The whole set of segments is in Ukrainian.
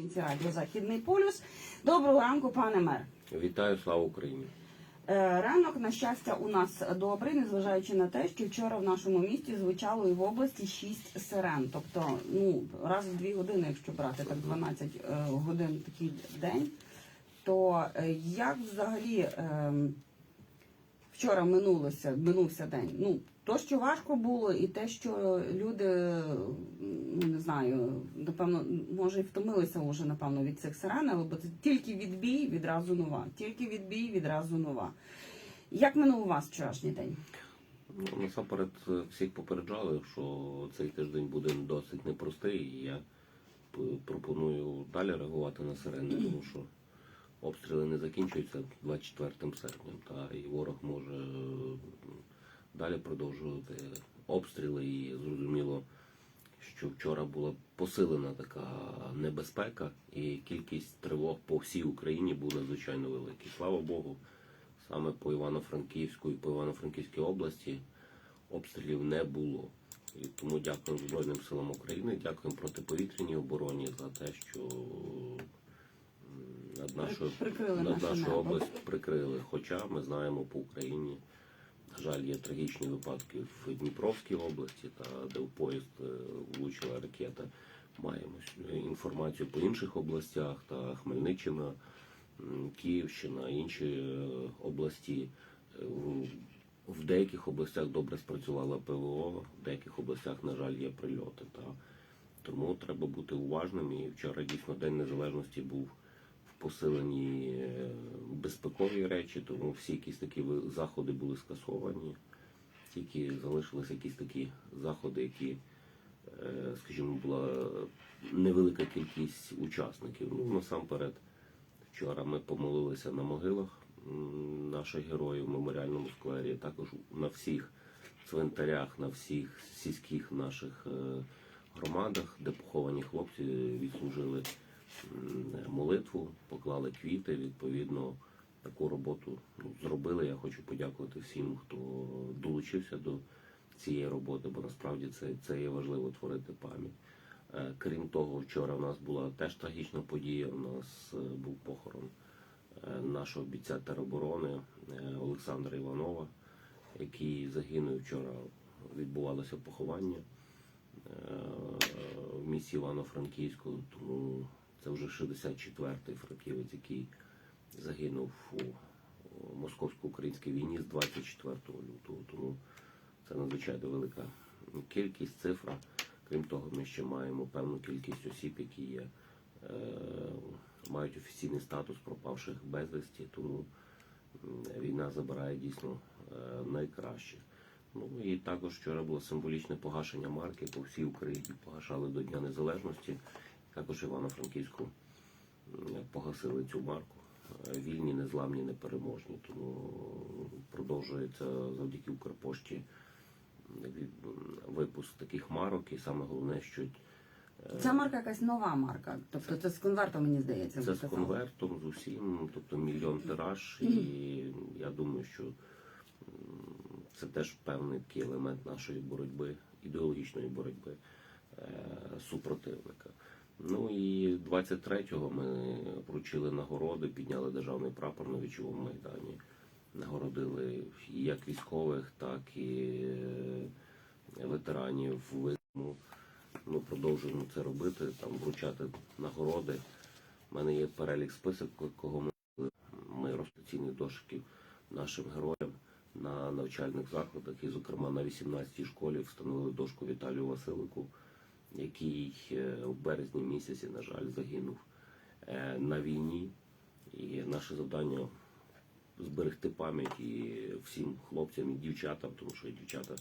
Українці радіо Західний полюс. Доброго ранку, пане мер. Вітаю, слава Україні! Е, Ранок, на щастя, у нас добрий, незважаючи на те, що вчора в нашому місті звучало і в області 6 сирен. Тобто, ну раз в дві години, якщо брати так 12 е, годин такий день. То е, як взагалі е, вчора минулося, минувся день? Ну то, що важко було, і те, що люди не знаю, напевно, може і втомилися вже напевно від цих сирен, але бо це тільки відбій, відразу нова, тільки відбій, відразу нова. Як минув у вас вчорашній день? Ну, насамперед е, всіх попереджали, що цей тиждень буде досить непростий, і я пропоную далі реагувати на сирени, тому що обстріли не закінчуються 24 серпня, та і ворог може далі продовжувати обстріли. І зрозуміло, що вчора була посилена така небезпека, і кількість тривог по всій Україні була надзвичайно велика. Слава Богу, саме по Івано-Франківську і по Івано-Франківській області обстрілів не було. І тому дякуємо Збройним силам України, дякуємо протиповітряній обороні за те, що над нашою, над нашу область прикрили. Хоча ми знаємо по Україні, жаль, є трагічні випадки в Дніпровській області, та де в поїзд е, влучила ракета. Маємо інформацію по інших областях та Хмельниччина, Київщина, інші е, області. Е, В деяких областях добре спрацювала ПВО, в деяких областях, на жаль, є прильоти. Та тому треба бути уважним. І вчора дійсно День Незалежності був в посиленні е, безпекові речі, тому всі якісь такі заходи були скасовані. Тільки залишилися якісь такі заходи, які, е, скажімо, була невелика кількість учасників. Ну, насамперед, вчора ми помолилися на могилах наших героїв в меморіальному сквері, також на всіх цвинтарях, на всіх сільських наших е, громадах, де поховані хлопці відслужили молитву, поклали квіти. Відповідно, таку роботу зробили. Я хочу подякувати всім, хто долучився до цієї роботи, бо насправді це, це є важливо творити пам'ять. Е, Крім того, вчора в нас була теж трагічна подія. У нас е, був похорон е, нашого бійця тероборони е, Олександра Іванова, який загинув вчора. Відбувалося поховання е, в місті Івано-Франківську, тому це вже 64-й франківець, який загинув у у московсько-українській війні з 24 лютого. Тому це надзвичайно велика кількість, цифра. Крім того, ми ще маємо певну кількість осіб, які є, е, мають офіційний статус пропавших безвісті, тому війна забирає дійсно е, найкраще. Ну і також вчора було символічне погашення марки по всій Україні. Погашали до Дня Незалежності. Також Івано-Франківську погасили цю марку. Е, Вільні, незламні, непереможні. Тому продовжується завдяки Укрпошті випуск таких марок. І саме головне, що е, Це марка якась нова марка. Тобто це з конвертом, мені здається. це з конвертом, з усім, тобто мільйон тираж, і я думаю, що це теж певний такий елемент нашої боротьби, ідеологічної боротьби е, супротивника. Ну і 23-го ми вручили нагороди, підняли державний прапор на вічовому майдані. Нагородили як військових, так і е, ветеранів. Ну, продовжуємо це робити, там вручати нагороди. У мене є перелік список, кого ми ми ростаційних дошків нашим героям на навчальних закладах. І, зокрема, на 18-й школі встановили дошку Віталію Василику, який е, в березні місяці, на жаль, загинув е, на війні. І наше завдання зберегти пам'ять і всім хлопцям і дівчатам, тому що і дівчата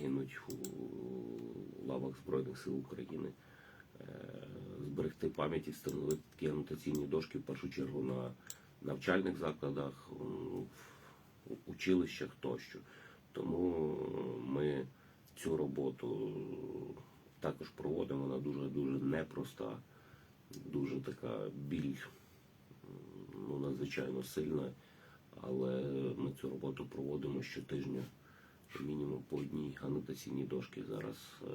гинуть у лавах Збройних сил України. Е, Зберегти пам'ять і встановити такі анотаційні дошки в першу чергу на навчальних закладах, в училищах тощо. Тому ми цю роботу також проводимо. Вона дуже дуже непроста, дуже така біль ну, надзвичайно сильна, але ми цю роботу проводимо щотижня. Мінімум по одній анотаційній дошці зараз е,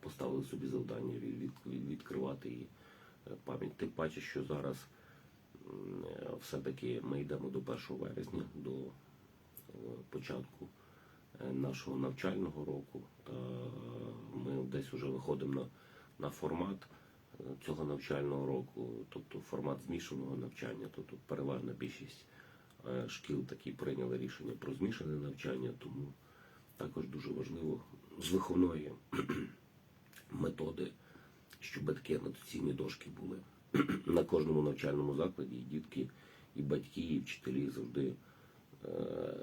поставили собі завдання від, від- відкривати і пам'ять. Тим паче, що зараз е, все-таки ми йдемо до 1 вересня, до е, початку е, нашого навчального року. Та ми десь вже виходимо на, на формат е, цього навчального року, тобто формат змішаного навчання, тобто переважна більшість е, шкіл такі прийняли рішення про змішане навчання, тому також дуже важливо з виховної методи, щоб такі анотаційні дошки були на кожному навчальному закладі, і дітки, і батьки, і вчителі завжди е,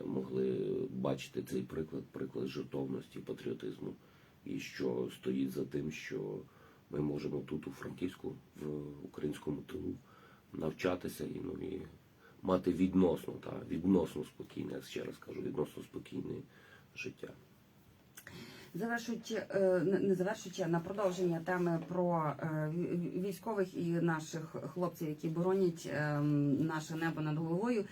могли бачити цей приклад, приклад жертовності, патріотизму, і що стоїть за тим, що ми можемо тут у Франківську, в українському тилу, навчатися і, ну, і мати відносно, та, відносно спокійне, я ще раз кажу, відносно спокійне життя. Завершуючи, е, не завершуючи, на продовження теми про е, військових і наших хлопців, які боронять е, наше небо над головою.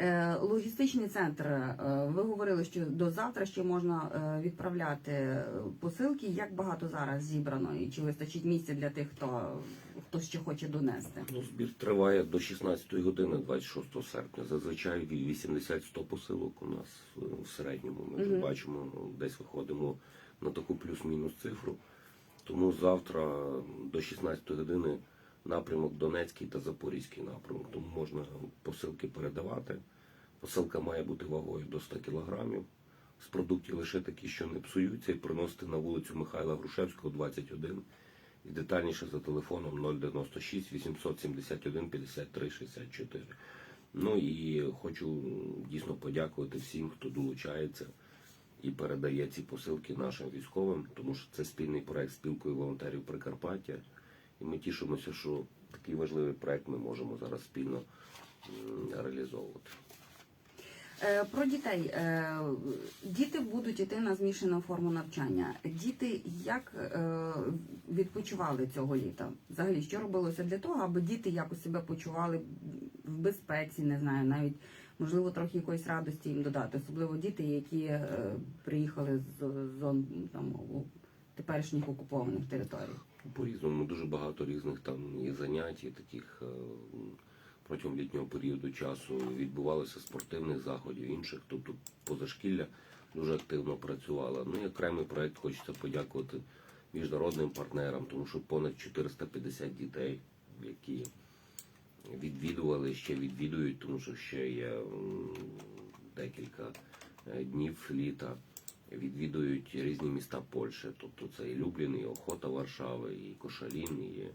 Е, Логістичний центр. е, Ви говорили, що до завтра ще можна е, відправляти посилки. Як багато зараз зібрано, і чи вистачить місця для тих, хто хто ще хоче донести? Ну, збір триває до 16 години 26 серпня. Зазвичай від 80-100 посилок у нас в середньому. Ми вже Мгм. бачимо, ну, десь виходимо на таку плюс-мінус цифру. Тому завтра до 16 години напрямок Донецький та Запорізький напрямок. Тому можна посилки передавати. Посилка має бути вагою до 100 кілограмів. З продуктів лише такі, що не псуються, і приносити на вулицю Михайла Грушевського, 21. І детальніше за телефоном 096 871 53 64. Ну і хочу дійсно подякувати всім, хто долучається і передає ці посилки нашим військовим, тому що це спільний проект спілкою волонтерів Прикарпаття. І ми тішимося, що такий важливий проект ми можемо зараз спільно реалізовувати. Е, Про дітей. Е, Діти будуть йти на змішану форму навчання. Діти як е, відпочивали цього літа? Взагалі, що робилося для того, аби діти якось себе почували в безпеці, не знаю, навіть можливо трохи якоїсь радості їм додати, особливо діти, які приїхали з зон там теперішніх окупованих територій. По-різному дуже багато різних там є занять, і таких е, протягом літнього періоду часу відбувалося спортивних заходів, інших, тобто позашкілля дуже активно працювала. Ну і окремий проект хочеться подякувати міжнародним партнерам, тому що понад 450 дітей, які відвідували, ще відвідують, тому що ще є декілька е, днів літа. Відвідують різні міста Польщі, тобто це і Люблін, і Охота Варшави, і Кошалін, і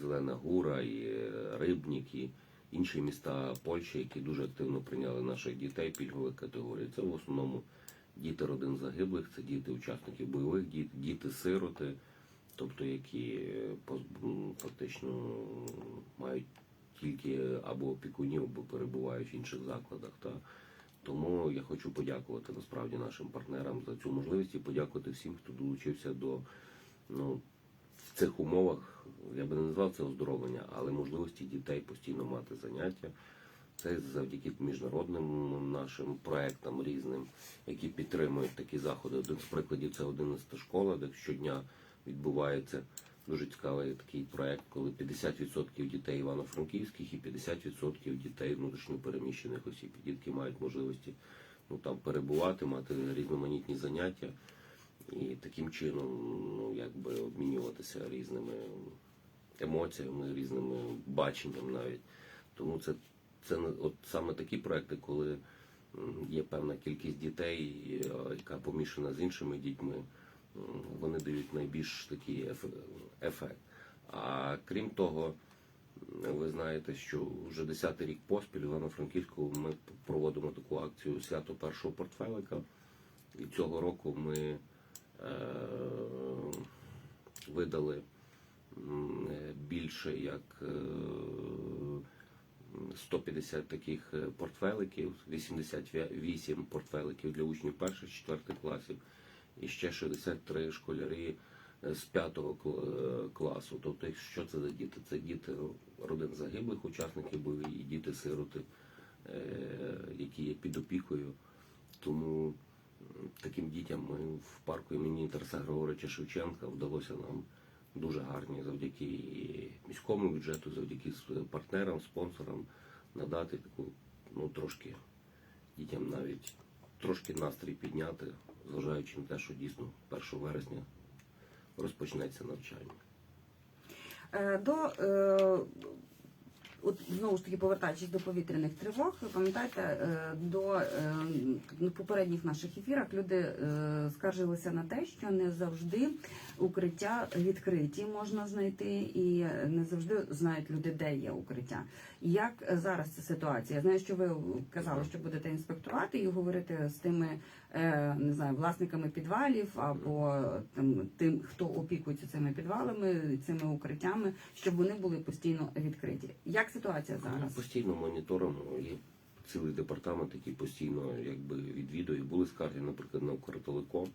Зелена Гура, і Рибнік, і інші міста Польщі, які дуже активно прийняли наших дітей пільгових категорій. Це в основному діти родин загиблих, це діти учасників бойових діт, діти-сироти, тобто які поз- фактично мають тільки або опікунів, або перебувають в інших закладах. Та тому я хочу подякувати насправді нашим партнерам за цю можливість і подякувати всім, хто долучився до ну, в цих умовах. Я би не назвав це оздоровлення, але можливості дітей постійно мати заняття. Це завдяки міжнародним нашим проектам різним, які підтримують такі заходи. Один з прикладів це 11 школа, де щодня відбувається дуже цікавий такий проект, коли 50% дітей івано-франківських і 50% дітей внутрішньопереміщених осіб. Дітки мають можливості ну, там перебувати, мати різноманітні заняття і таким чином ну, якби обмінюватися різними емоціями, різними баченням навіть. Тому це, це от саме такі проекти, коли є певна кількість дітей, яка помішана з іншими дітьми, вони дають найбільш такий ефект. А крім того, ви знаєте, що вже 10-й рік поспіль в Івано-Франківську ми проводимо таку акцію свято першого портфелика. І цього року ми е, видали е, більше як е, 150 таких е, портфеликів, 88 портфеликів для учнів перших, четвертих класів і ще 63 школярі е, з п'ятого е, класу. Тобто, що це за діти? Це діти родин загиблих учасників бойових і діти-сироти, е, які є під опікою. Тому таким дітям ми в парку імені Тараса Григоровича Шевченка вдалося нам дуже гарні завдяки міському бюджету, завдяки партнерам, спонсорам надати таку, ну трошки дітям навіть трошки настрій підняти, зважаючи на те, що дійсно 1 вересня розпочнеться навчання. Е, До е, от знову ж таки повертаючись до повітряних тривог, ви пам'ятаєте, е, до е, попередніх наших ефірах люди е, скаржилися на те, що не завжди укриття відкриті можна знайти, і не завжди знають люди, де є укриття. Як зараз ця ситуація? Я знаю, що ви казали, що будете інспектувати і говорити з тими не знаю, власниками підвалів або там тим, хто опікується цими підвалами, цими укриттями, щоб вони були постійно відкриті. Як ситуація зараз? Ми постійно моніторимо. Є цілий департамент, який постійно якби відвідує. Були скарги, наприклад, на Укртелеком.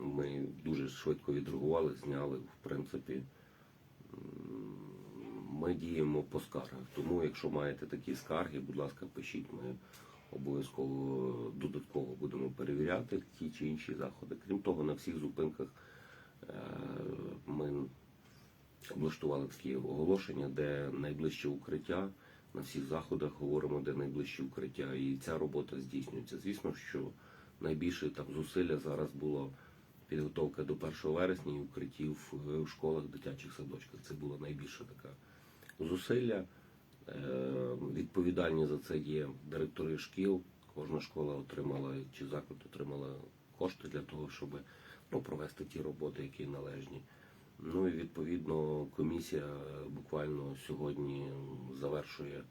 Ми дуже швидко відреагували, зняли, в принципі. Ми діємо по скаргах. Тому, якщо маєте такі скарги, будь ласка, пишіть. Ми обов'язково додатково будемо перевіряти ті чи інші заходи. Крім того, на всіх зупинках е, ми облаштували такі оголошення, де найближче укриття. На всіх заходах говоримо, де найближче укриття. І ця робота здійснюється. Звісно, що найбільше там зусилля зараз було підготовка до 1 вересня і укриттів е, в школах, дитячих садочках. Це було найбільше така зусилля. Е, Відповідальні за це є директори шкіл. Кожна школа отримала чи заклад отримала кошти для того, щоб ну, провести ті роботи, які належні. Ну і відповідно комісія е, буквально сьогодні завершує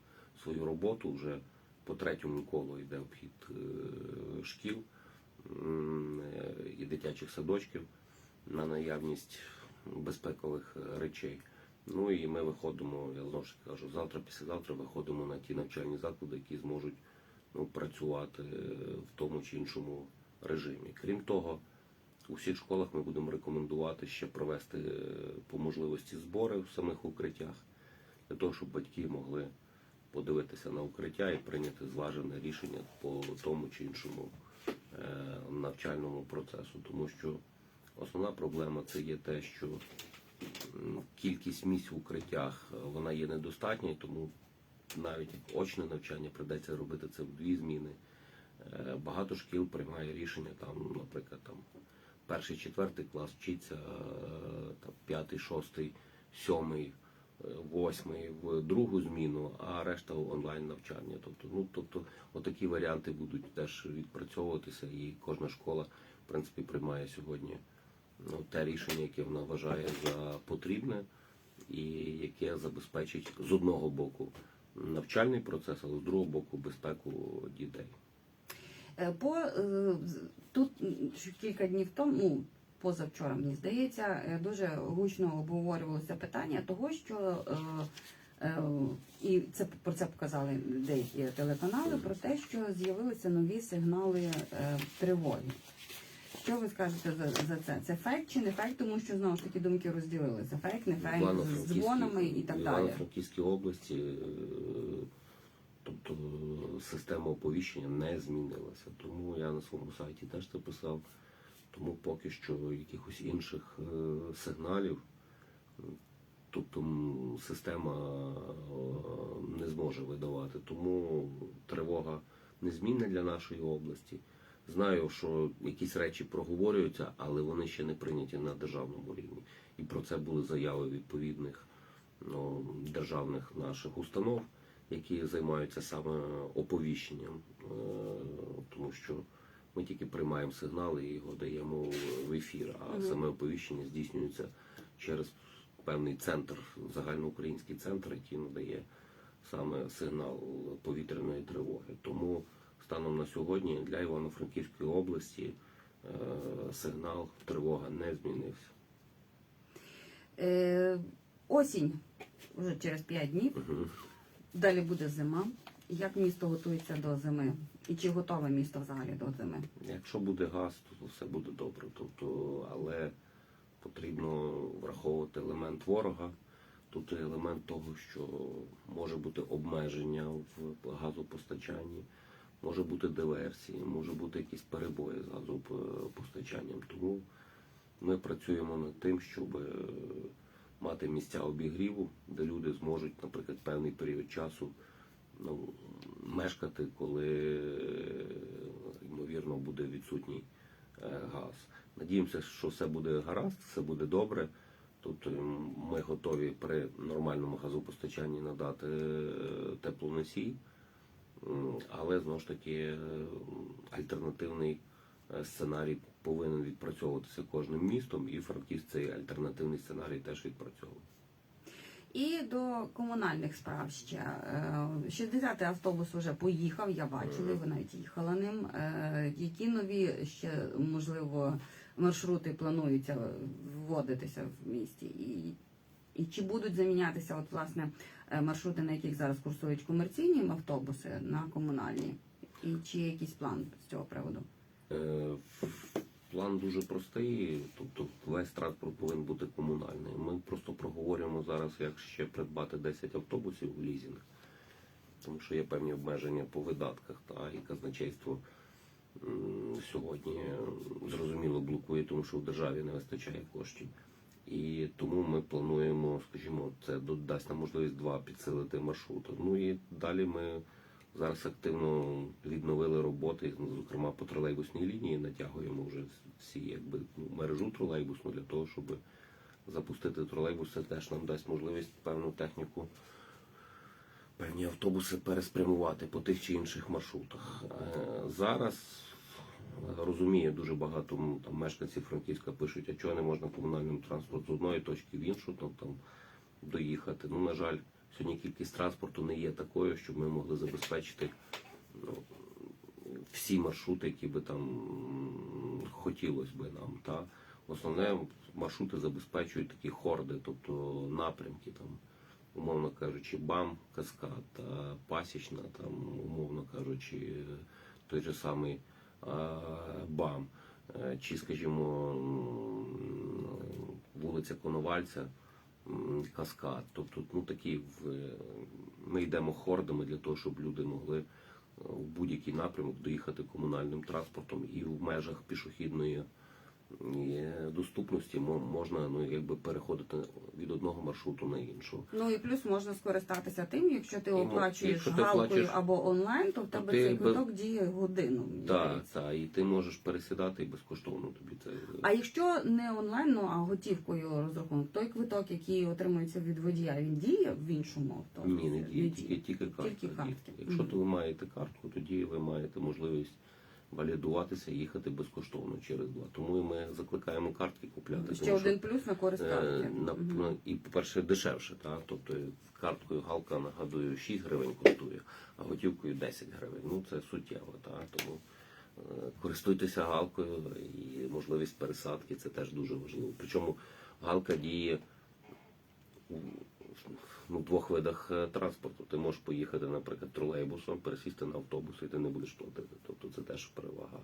свою роботу. Вже по третьому колу йде обхід е, шкіл і дитячих садочків на наявність безпекових речей. Ну і ми виходимо, я знову ж кажу, завтра, післязавтра виходимо на ті навчальні заклади, які зможуть ну, працювати е, в тому чи іншому режимі. Крім того, у всіх школах ми будемо рекомендувати ще провести е, по можливості збори в самих укриттях, для того, щоб батьки могли подивитися на укриття і прийняти зважене рішення по тому чи іншому е, навчальному процесу. Тому що основна проблема це є те, що кількість місць в укриттях е, вона є недостатня, і тому навіть очне навчання придеться робити це в дві зміни. Е, Багато шкіл приймає рішення там, наприклад, там перший, четвертий клас вчиться, е, там п'ятий, шостий, сьомий, восьмий в другу зміну, а решта онлайн навчання. Тобто, ну тобто, отакі варіанти будуть теж відпрацьовуватися, і кожна школа, в принципі, приймає сьогодні ну, те рішення, яке вона вважає за потрібне, і яке забезпечить з одного боку навчальний процес, але з другого боку безпеку дітей. Е, По е, тут кілька днів тому, ну позавчора, мені здається, е, дуже гучно обговорювалося питання того, що е, е, і це про це показали деякі телеканали про те, що з'явилися нові сигнали е, тривоги. Що ви скажете за, за це? Це фейк чи не фейк, тому що знову ж таки думки розділилися. Фейк, не фейк, з дзвонами і так в далі. Івано-Франківській області, е, тобто система оповіщення не змінилася. Тому я на своєму сайті теж це писав. Тому поки що якихось інших е, сигналів, тобто система е, не зможе видавати. Тому тривога незмінна для нашої області. Знаю, що якісь речі проговорюються, але вони ще не прийняті на державному рівні. І про це були заяви відповідних ну, державних наших установ, які займаються саме оповіщенням, Е, тому що ми тільки приймаємо сигнали і його даємо в ефір, а саме оповіщення здійснюється через певний центр, загальноукраїнський центр, який надає саме сигнал повітряної тривоги. Тому станом на сьогодні для Івано-Франківської області е, сигнал тривога не змінився. Е, осінь вже через 5 днів. Мгм. Далі буде зима. Як місто готується до зими? І чи готове місто взагалі до зими? Якщо буде газ, то все буде добре. Тобто, але потрібно враховувати елемент ворога. Тут є елемент того, що може бути обмеження в газопостачанні, може бути диверсії, може бути якісь перебої з газопостачанням. Тому Ми працюємо над тим, щоб е, мати місця обігріву, де люди зможуть, наприклад, певний період часу ну, мешкати, коли е, ймовірно буде відсутній е, газ. Надіємося, що все буде гаразд, все буде добре. Тобто ми готові при нормальному газопостачанні надати теплоносій, але знову ж таки е, альтернативний е, сценарій повинен відпрацьовуватися кожним містом, і Франківськ цей альтернативний сценарій теж відпрацьовує. І до комунальних справ ще. Е, 60-й автобус вже поїхав, я бачила, ви навіть їхала ним. Е, Які нові ще, можливо, маршрути плануються вводитися в місті? І, і чи будуть замінятися от, власне, е, маршрути, на яких зараз курсують комерційні автобуси на комунальні? І чи є якийсь план з цього приводу? Е, План дуже простий, тобто весь транспорт повинен бути комунальний. Ми просто проговорюємо зараз, як ще придбати 10 автобусів в лізінг, тому що є певні обмеження по видатках, та і казначейство сьогодні е, зрозуміло блокує, тому що в державі не вистачає коштів. І тому ми плануємо, скажімо, це додасть нам можливість два підсилити маршрути. Ну і далі ми зараз активно відновили роботи, зокрема по тролейбусній лінії, натягуємо вже всі якби ну, мережу тролейбусну для того, щоб запустити тролейбус. Це теж нам дасть можливість певну техніку, певні автобуси переспрямувати по тих чи інших маршрутах. Е, Зараз розуміє дуже багато там мешканців Франківська пишуть, а чого не можна комунальним транспортом з одної точки в іншу там, там доїхати. Ну, на жаль, сьогодні кількість транспорту не є такою, щоб ми могли забезпечити ну, всі маршрути, які би там хотілося би нам. Та основне маршрути забезпечують такі хорди, тобто напрямки там. Умовно кажучи, БАМ, Каскад, та Пасічна, там, умовно кажучи, той же самий БАМ, Е, чи, скажімо, вулиця Коновальця, Каскад. Тобто, ну такі в ми йдемо хордами для того, щоб люди могли е, в будь-який напрямок доїхати комунальним транспортом і в межах пішохідної е, доступності мо- можна ну якби переходити від одного маршруту на іншого. Ну і плюс можна скористатися тим, якщо ти І, ну, оплачуєш якщо ти галкою оплачуєш, або онлайн, то в тебе ти цей квиток діє годину. Так, так, і ти можеш пересідати і безкоштовно тобі це. А якщо не онлайн, ну а готівкою розрахунок, той квиток, який отримується від водія, він діє в іншому автобусі? Ні, не діє, тільки, тільки картка. Тільки картки. Якщо Мгм. то ви маєте картку, тоді ви маєте можливість валідуватися їхати безкоштовно через два. Тому і ми закликаємо картки купляти. Ще тому що, один плюс на користь е, картки. на- ну, і, по-перше, дешевше. Та? Тобто карткою галка, нагадую, 6 гривень коштує, а готівкою 10 гривень. Ну це суттєво. Та? Тому е, користуйтеся галкою і можливість пересадки це теж дуже важливо. Причому галка діє у ну, двох видах е, транспорту. Ти можеш поїхати, наприклад, тролейбусом, пересісти на автобус, і ти не будеш платити. Тобто це теж перевага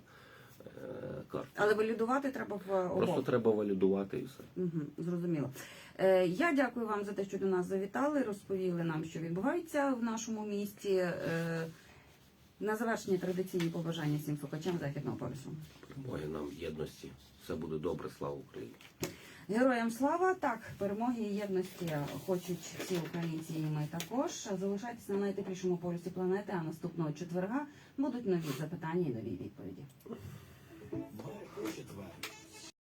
е, карти. Але валідувати треба в обох. Просто треба валідувати і все. Угу, зрозуміло. Е, я дякую вам за те, що до нас завітали, розповіли нам, що відбувається в нашому місті. Е, на завершення традиційні побажання всім слухачам західного полюсу. Перемоги нам єдності. Все буде добре, слава Україні. Героям слава! Так, перемоги і єдності хочуть всі українці, і ми також. Залишайтесь на найтеплішому полюсі планети, а наступного четверга будуть нові запитання і нові відповіді.